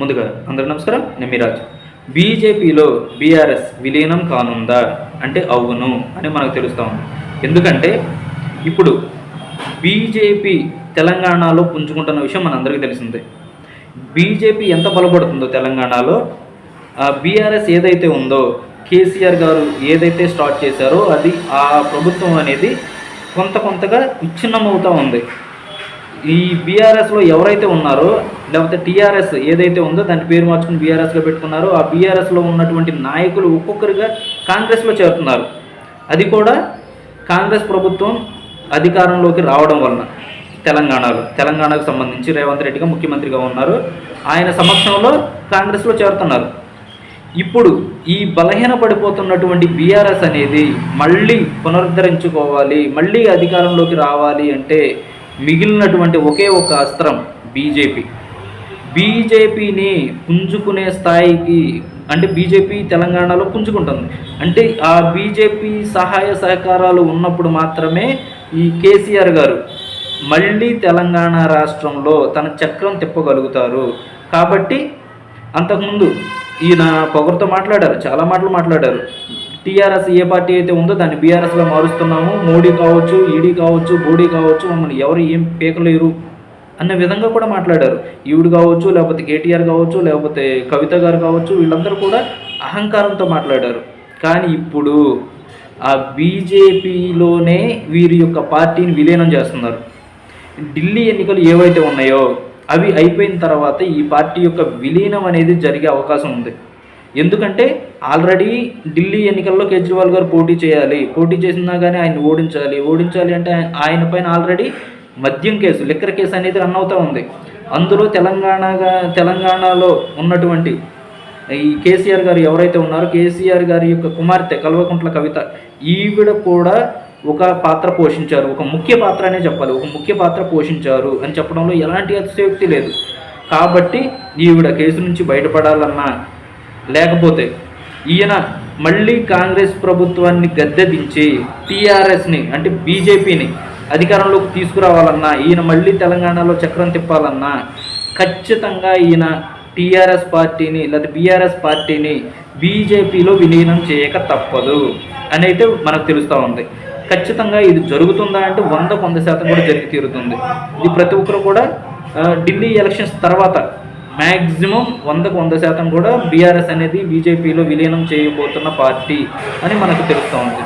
ముందుగా అందరూ నమస్కారం. నేను మీరాజ్ బీజేపీలో బీఆర్ఎస్ విలీనం కానుందా? అంటే అవును అని మనకు తెలుస్తూ ఉంది. ఎందుకంటే ఇప్పుడు బీజేపీ తెలంగాణలో పుంజుకుంటున్న విషయం మనందరికీ తెలిసిందే. బీజేపీ ఎంత బలపడుతుందో తెలంగాణలో? బీఆర్ఎస్ ఏదైతే ఉందో కేసీఆర్ గారు ఏదైతే స్టార్ట్ చేశారో అది ఆ ప్రభుత్వం అనేది కొంత కొంతగా విచ్ఛిన్నమవుతూ ఉంది. ఈ బీఆర్ఎస్లో ఎవరైతే ఉన్నారో లేకపోతే టీఆర్ఎస్ ఏదైతే ఉందో దాని పేరు మార్చుకుని బీఆర్ఎస్లో పెట్టుకున్నారో ఆ బీఆర్ఎస్లో ఉన్నటువంటి నాయకులు ఒక్కొక్కరుగా కాంగ్రెస్లో చేరుతున్నారు. అది కూడా కాంగ్రెస్ ప్రభుత్వం అధికారంలోకి రావడం వలన తెలంగాణలో. తెలంగాణకు సంబంధించి రేవంత్ రెడ్డిగా ముఖ్యమంత్రిగా ఉన్నారు. ఆయన సమక్షంలో కాంగ్రెస్లో చేరుతున్నారు. ఇప్పుడు ఈ బలహీన పడిపోతున్నటువంటి బీఆర్ఎస్ అనేది మళ్ళీ పునరుద్ధరించుకోవాలి మళ్ళీ అధికారంలోకి రావాలి అంటే మిగిలినటువంటి ఒకే ఒక అస్త్రం బీజేపీ. బీజేపీని పుంజుకునే స్థాయికి అంటే బీజేపీ తెలంగాణలో పుంజుకుంటుంది. అంటే ఆ బీజేపీ సహాయ సహకారాలు ఉన్నప్పుడు మాత్రమే ఈ కేసీఆర్ గారు మళ్ళీ తెలంగాణ రాష్ట్రంలో తన చక్రం తిప్పగలుగుతారు. కాబట్టి అంతకుముందు ఈయన పొగరుతో మాట్లాడారు చాలా మాటలు మాట్లాడారు. టీఆర్ఎస్ ఏ పార్టీ అయితే ఉందో దాన్ని బీఆర్ఎస్గా మారుస్తున్నాము. మోడీ కావచ్చు ఈడీ కావచ్చు బోడీ కావచ్చు మమ్మల్ని ఎవరు ఏం పీకలేరు అన్న విధంగా కూడా మాట్లాడారు. ఈవిడు కావచ్చు లేకపోతే కేటీఆర్ కావచ్చు లేకపోతే కవిత గారు కావచ్చు వీళ్ళందరూ కూడా అహంకారంతో మాట్లాడారు. కానీ ఇప్పుడు ఆ బీజేపీలోనే వీరి యొక్క పార్టీని విలీనం చేస్తున్నారు. ఢిల్లీ ఎన్నికలు ఏవైతే ఉన్నాయో అవి అయిపోయిన తర్వాత ఈ పార్టీ యొక్క విలీనం అనేది జరిగే అవకాశం ఉంది. ఎందుకంటే ఆల్రెడీ ఢిల్లీ ఎన్నికల్లో కేజ్రీవాల్ గారు పోటీ చేయాలి. పోటీ చేసినా కానీ ఆయన ఓడించాలి. ఓడించాలి అంటే ఆయన పైన ఆల్రెడీ మద్యం కేసు లిక్కర్ కేసు అనేది రన్ అవుతూ ఉంది. అందులో తెలంగాణగా తెలంగాణలో ఉన్నటువంటి ఈ కేసీఆర్ గారు ఎవరైతే ఉన్నారో కేసీఆర్ గారి యొక్క కుమార్తె కల్వకుంట్ల కవిత ఈవిడ కూడా ఒక పాత్ర పోషించారు. ఒక ముఖ్య పాత్ర అనే చెప్పాలి. ఒక ముఖ్య పాత్ర పోషించారు అని చెప్పడంలో ఎలాంటి అతిశయోక్తి లేదు. కాబట్టి ఈవిడ కేసు నుంచి బయటపడాలన్నా లేకపోతే ఈయన మళ్ళీ కాంగ్రెస్ ప్రభుత్వాన్ని గద్దెదించి టీఆర్ఎస్ని అంటే బీజేపీని అధికారంలోకి తీసుకురావాలన్నా ఈయన మళ్ళీ తెలంగాణలో చక్రం తిప్పాలన్నా ఖచ్చితంగా ఈయన టీఆర్ఎస్ పార్టీని లేదా బీఆర్ఎస్ పార్టీని బీజేపీలో విలీనం చేయక తప్పదు అని అయితే మనకు తెలుస్తూ ఉంది. ఖచ్చితంగా ఇది జరుగుతుందా అంటే వంద వంద శాతం కూడా జరిగి తీరుతుంది. ఇది ప్రతి ఒక్కరు కూడా ఢిల్లీ ఎలక్షన్స్ తర్వాత మ్యాక్సిమం వందకు వంద శాతం కూడా బీఆర్ఎస్ అనేది బీజేపీలో విలీనం చేయబోతున్న పార్టీ అని మనకు తెలుస్తోంది.